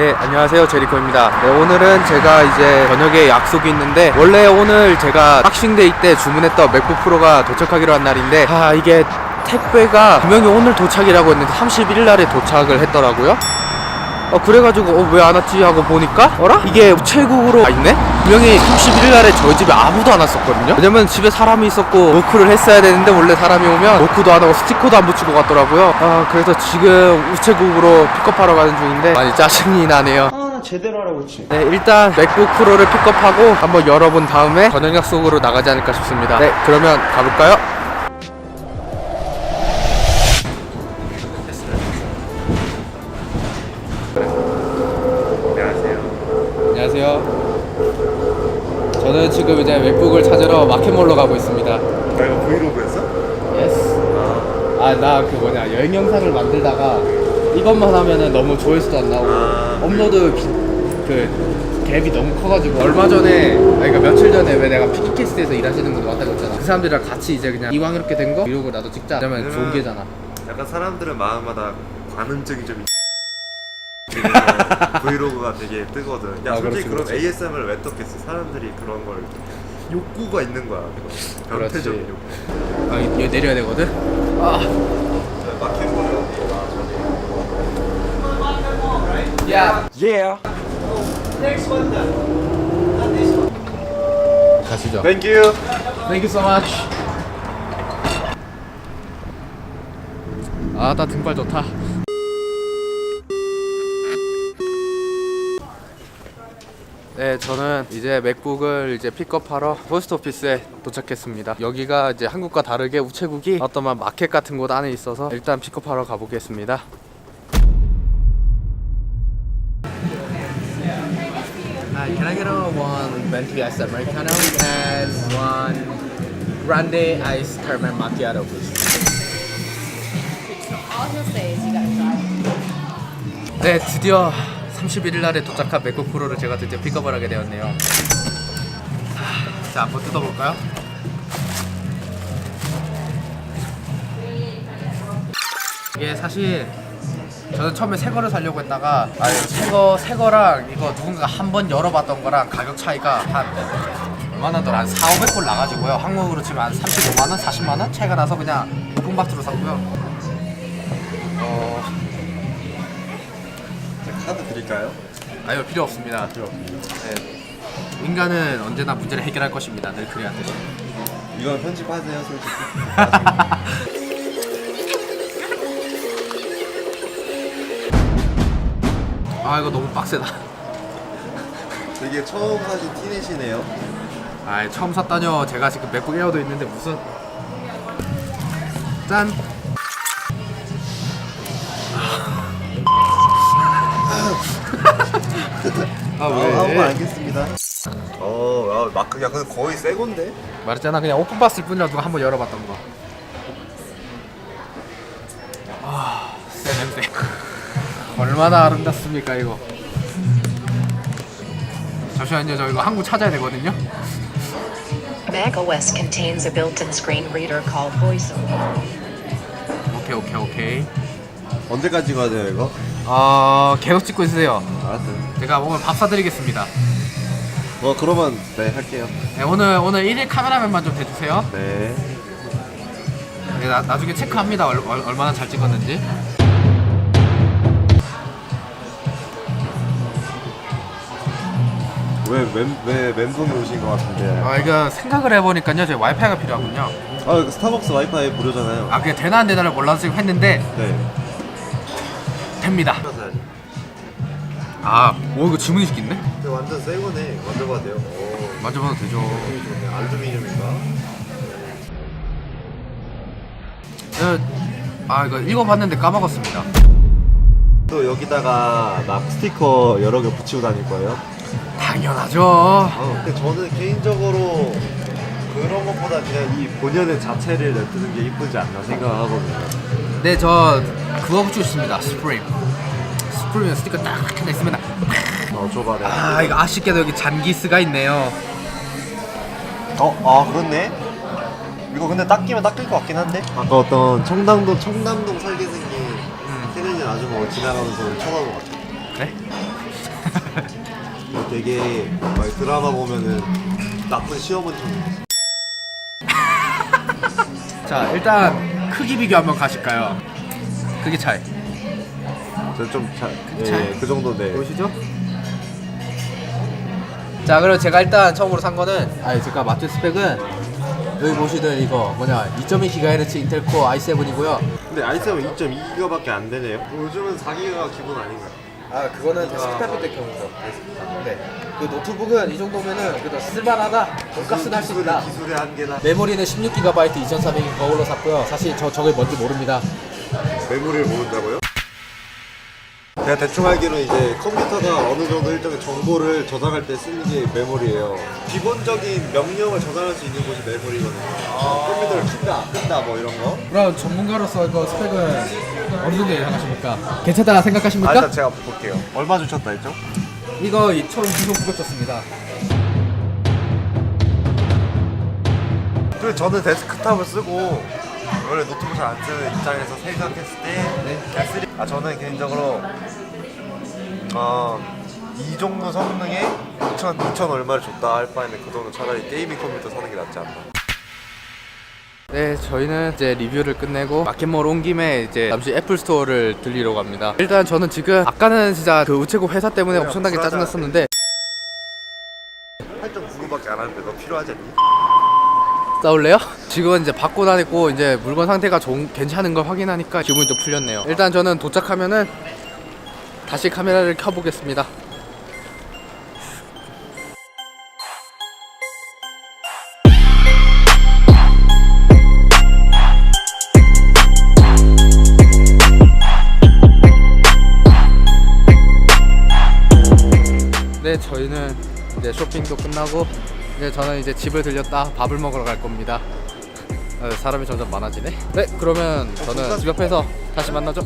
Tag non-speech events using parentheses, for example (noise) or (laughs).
네, 안녕하세요. 제리코입니다. 네, 오늘은 제가 이제 저녁에 약속이 있는데, 원래 오늘 제가 박싱데이 때 주문했던 맥북 프로가 도착하기로 한 날인데, 아, 이게 택배가 분명히 오늘 도착이라고 했는데, 31일 날에 도착을 했더라고요. 어, 그래가지고, 어, 왜 안 왔지? 하고 보니까, 어라? 이게 우체국으로 가 있네? 분명히 31일 날에 저희 집에 아무도 안 왔었거든요? 왜냐면 집에 사람이 있었고, 노크를 했어야 되는데, 원래 사람이 오면 노크도 안 하고 스티커도 안 붙이고 갔더라고요. 아, 그래서 지금 우체국으로 픽업하러 가는 중인데, 많이 짜증이 나네요. 아, 나 제대로 하라고 했지. 네, 일단 맥북 프로를 픽업하고 한번 열어본 다음에 저녁 약속으로 나가지 않을까 싶습니다. 네, 그러면 가볼까요? 저는 지금 이제 맥북을 찾으러 마켓몰로 가고 있습니다. 나 이거 브이로그였어? 예스. 아, 나 그 뭐냐 여행 영상을 만들다가 이것만 하면은 너무 조회수도 안 나오고 아, 업로드 기, 그 갭이 너무 커가지고 얼마 전에 아니 그러니까 며칠 전에 왜 내가 피키캐스트에서 일하시는 분들 왔다고 했잖아. 그 사람들이랑 같이 이제 그냥 이왕 이렇게 된 거 브이로그 나도 찍자. 왜냐면 좋은 게잖아. 약간 사람들은 마음마다 관음증이 좀 있- 브이로그가 되게 뜨거든. 야 아, 솔직히 그렇지, 그럼 그렇지. ASMR 왜 떴겠어? 사람들이 그런 걸 욕구가 있는 거야. 그런 변태적인 그렇지. 욕구. 아, 여기 내려야 되거든. 아, 마켓볼에 어디에 나 야. Yeah. 가시죠. Thank you. Thank you so much. 아, 나 등발 좋다. 네, 저는 이제 맥북을 이제 픽업하러 포스트 오피스에 도착했습니다. 여기가 이제 한국과 다르게 우체국이 어떤 마켓 같은 곳 안에 있어서 일단 픽업하러 가보겠습니다. Hi, can I get a one venti ice americano and one grande ice caramel macchiato, please? All he'll say is you gotta drive. 네, 드디어 31일 날에 도착한 맥북 프로를 제가 드디어 픽업을 하게 되었네요. 하, 자, 한번 뜯어볼까요? 이게 사실 저는 처음에 새 거를 사려고 했다가 아, 새거 새 거랑 이거 누군가 한 번 열어봤던 거랑 가격 차이가 한 얼마나 더한 4, 500불 나가지고요. 한국으로 치면 한 35만 원, 40만 원 차이가 나서 그냥 오픈박스로 샀고요. 어, 카드 드릴까요? 아유 필요 없습니다. 네. 인간은 언제나 문제를 해결할 것입니다. 늘 그래야듯이. 이건 편집하세요, 솔직히. (laughs) 아 이거 너무 빡세다. 되게 처음 사신 티넷이네요. 아 처음 샀다뇨. 제가 지금 맥북 에어도 있는데 무슨 짠. 아 아, 한번 알겠습니다. 어, 야, 마크, 야, 근데 거의 새 건데? 말했잖아 그냥 오픈 봤을 뿐이라 누가 한번 열어봤던 거. 아, 새 냄새. (laughs) 얼마나 아름답습니까 이거. 잠시만요, 저 이거 한국 찾아야 되거든요. macOS contains a built-in screen reader called VoiceOver. 오케이, 오케이, 오케이. 언제까지 가야 돼요, 이거? 어, 계속 찍고 있으세요. 알았어요. 제가 오늘 밥 사드리겠습니다. 어, 그러면, 네, 할게요. 네, 오늘 오늘 1일 카메라맨만 좀 대주세요. 네. 네, 나, 나중에 체크합니다. 얼, 얼, 얼마나 잘 찍었는지. 왜, 멘, 왜 멘붕이 오신 것 같은데? 아, 이거 생각을 해보니까요, 제 와이파이가 필요하군요. 아, 스타벅스 와이파이 무료잖아요. 아, 그게 되나 안 되나를 몰라서 지금 했는데 네. 사야지. 아, 오 이거 주문이 시킨데? 완전 새 거네. 만져봐도 돼요. 오, 만져봐도 되죠. 느낌이 좋네. 알루미늄인가? 어, 아, 이거 읽어봤는데 까먹었습니다. 또 여기다가 막 스티커 여러 개 붙이고 다닐 거예요? 당연하죠. 어, 근데 저는 개인적으로 그런 것보다 그냥 이 본연의 자체를 내뜨는 게 이쁘지 않나 생각하거든요. 네, 저 그거 붙이고 싶습니다. 스프림. 스프림 스티커 딱 이렇게 있으면 어, 줘봐, 내가. 아, 이거 아쉽게도 여기 잔기스가 있네요. 어, 아, 그렇네? 이거 근데 닦이면 닦일 것 같긴 한데? 아까 어떤 청담동, 청담동 살게 생긴 음. 테네진 아줌마가 지나가면서 쳐다본 것 같아. 그래? 되게 막 드라마 보면은 나쁜 시어머니처럼 (laughs) 자 일단 크기 비교 한번 가실까요? 크기 차이 저좀 잘, 잘- 예, 그 정도 네. 보이시죠? 자 그럼 제가 일단 처음으로 산 거는 아니 제가 마트 스펙은 여기 보시는 이거 뭐냐 2.2GHz 인텔 코어 i7이고요 근데 i7 2.2기가밖에 안 되네요. 요즘은 4기가 기본 아닌가요? 아 그거는 스타트 때 경우죠 네. 그 노트북은 이 정도면은 그래도 쓸만하다. 돈가스는 할수 있다. 기술의 한계나 메모리는 16GB 2400인 거울로 샀고요. 사실 저 저게 뭔지 모릅니다. 메모리를 모른다고요? 제가 대충 알기로는 이제 컴퓨터가 어느 정도 일정의 정보를 저장할 때 쓰는 게 메모리예요. 기본적인 명령을 저장할 수 있는 곳이 메모리거든요. 컴퓨터를 킨다, 끈다 뭐 이런 거. 그럼 전문가로서 이거 스펙은 어느 정도 예상하십니까? 괜찮다 생각하십니까? 아, 일단 제가 볼게요. 얼마 주셨다 했죠? 이거 2,900 줬습니다 그리고 저는 데스크탑을 쓰고 원래 노트북 잘 안 쓰는 입장에서 생각했을 때 S3 아 저는 개인적으로 어 이 정도 성능에 2천 2천 얼마를 줬다 할 바에는 그 정도 차라리 게이밍 컴퓨터 사는 게 낫지 않나. 네, 저희는 이제 리뷰를 끝내고 마켓몰 온 김에 이제 잠시 애플 스토어를 들리러 갑니다. 일단 저는 지금 아까는 진짜 그 우체국 회사 때문에 그냥 엄청나게 불안하다. 짜증났었는데 8.99밖에 안 하는데 너 필요하지 않니? 싸울래요? (laughs) 지금은 이제 받고 다니고 이제 물건 상태가 좋은 괜찮은 걸 확인하니까 기분이 좀 풀렸네요. 일단 저는 도착하면은 다시 카메라를 켜보겠습니다. 네, 저희는 이제 쇼핑도 끝나고 이제 저는 이제 집을 들렸다 밥을 먹으러 갈 겁니다. 어, 사람이 점점 많아지네. 네, 그러면 저는 집 앞에서 다시 만나죠.